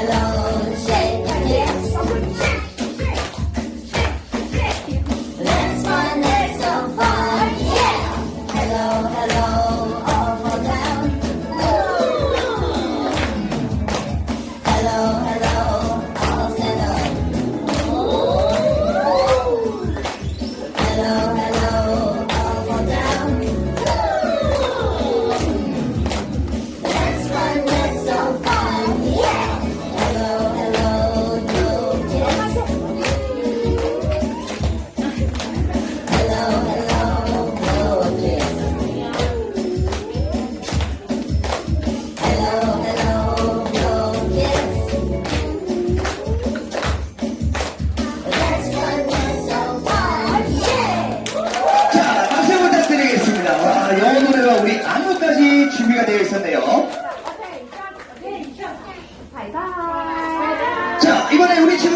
hello. 되어 있었네요. 자, 이번에 우리 친구들